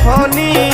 এখনই